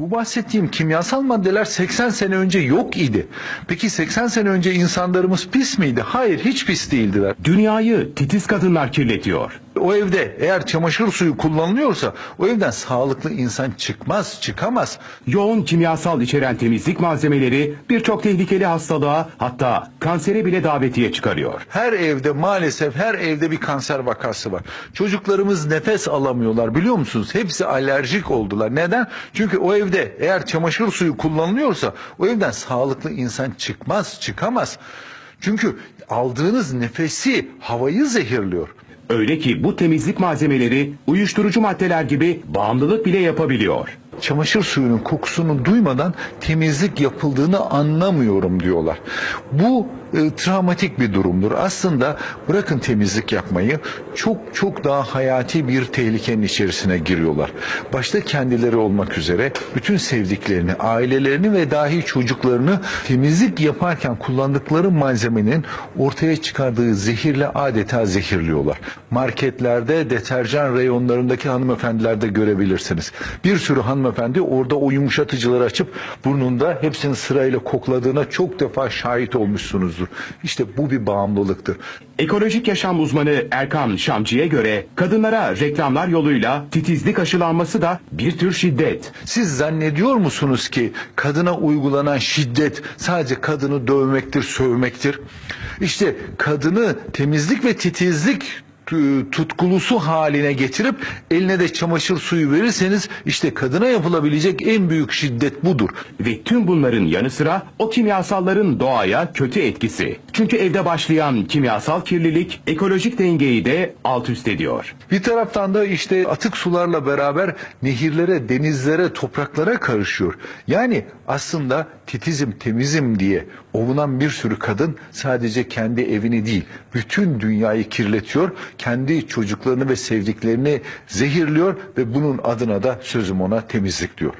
Bu bahsettiğim kimyasal maddeler 80 sene önce yok idi. Peki 80 sene önce insanlarımız pis miydi? Hayır hiç pis değildiler. Dünyayı titiz kadınlar kirletiyor. O evde eğer çamaşır suyu kullanılıyorsa o evden sağlıklı insan çıkmaz, çıkamaz. Yoğun kimyasal içeren temizlik malzemeleri birçok tehlikeli hastalığa hatta kansere bile davetiye çıkarıyor. Her evde maalesef her evde bir kanser vakası var. Çocuklarımız nefes alamıyorlar biliyor musunuz? Hepsi alerjik oldular. Neden? Çünkü o evde eğer çamaşır suyu kullanılıyorsa o evden sağlıklı insan çıkmaz, çıkamaz. Çünkü aldığınız nefesi havayı zehirliyor. Öyle ki bu temizlik malzemeleri uyuşturucu maddeler gibi bağımlılık bile yapabiliyor. Çamaşır suyunun kokusunu duymadan temizlik yapıldığını anlamıyorum diyorlar. Bu e, travmatik bir durumdur. Aslında bırakın temizlik yapmayı çok çok daha hayati bir tehlikenin içerisine giriyorlar. Başta kendileri olmak üzere bütün sevdiklerini, ailelerini ve dahi çocuklarını temizlik yaparken kullandıkları malzemenin ortaya çıkardığı zehirle adeta zehirliyorlar. Marketlerde, deterjan reyonlarındaki hanımefendilerde görebilirsiniz. Bir sürü hanımefendi orada o yumuşatıcıları açıp burnunda hepsini sırayla kokladığına çok defa şahit olmuşsunuzdur. İşte bu bir bağımlılıktır. Ekolojik yaşam uzmanı Erkan Şamcı'ya göre kadınlara reklamlar yoluyla titizlik aşılanması da bir tür şiddet. Siz zannediyor musunuz ki kadına uygulanan şiddet sadece kadını dövmektir, sövmektir? İşte kadını temizlik ve titizlik tutkulusu haline getirip eline de çamaşır suyu verirseniz işte kadına yapılabilecek en büyük şiddet budur. Ve tüm bunların yanı sıra o kimyasalların doğaya kötü etkisi. Çünkü evde başlayan kimyasal kirlilik ekolojik dengeyi de alt üst ediyor. Bir taraftan da işte atık sularla beraber nehirlere, denizlere, topraklara karışıyor. Yani aslında titizim, temizim diye ovunan bir sürü kadın sadece kendi evini değil, bütün dünyayı kirletiyor, kendi çocuklarını ve sevdiklerini zehirliyor ve bunun adına da sözüm ona temizlik diyor.